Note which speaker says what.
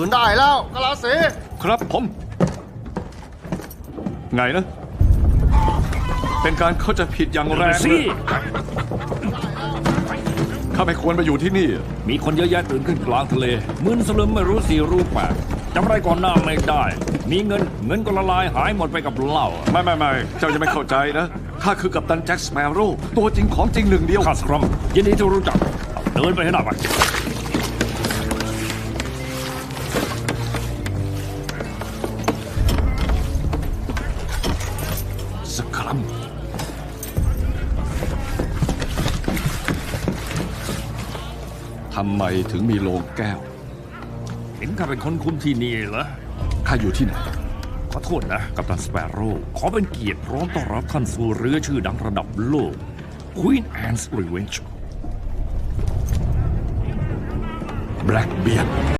Speaker 1: ตื่นได้แล้วกะลาสี
Speaker 2: ครับผม ไงนะ เป็นการเข้าใจผิดอย่างแรง
Speaker 3: สิ
Speaker 2: เลยข้าไม่ควรมาอยู่ที่นี่
Speaker 3: มีคนเยอะแยะตื่นขึ้นกลางทะเลมึนสลึมไม่รู้สีรู้แปดจำอะไรก่อนหน้าไม่ได้ มีเงินเงินก็ละลายหายหมดไปกับเหล้า
Speaker 2: ไม่ไม่ไม่เจ้าจะไม่เข้าใจนะข้าคือกัปตันแจ็คสเปโร่ตัวจริงของจริงหนึ่งเดียว
Speaker 3: ข้าสครัมยินดีที่รู้จักเดินไปให้หน้าไป
Speaker 2: สครัมทำไมถึงมีโลงแก้ว
Speaker 3: เห็นข้าเป็นคนคุมที่นี่เหรอ
Speaker 2: ข้าอยู่ที่ไหน
Speaker 3: ขอโทษนะกัปตันสเปโร่ขอเป็นเกียรติพร้อมต้อนรับท่านสู่เรือชื่อดังระดับโลก Queen Anne's Revenge
Speaker 2: Blackbeard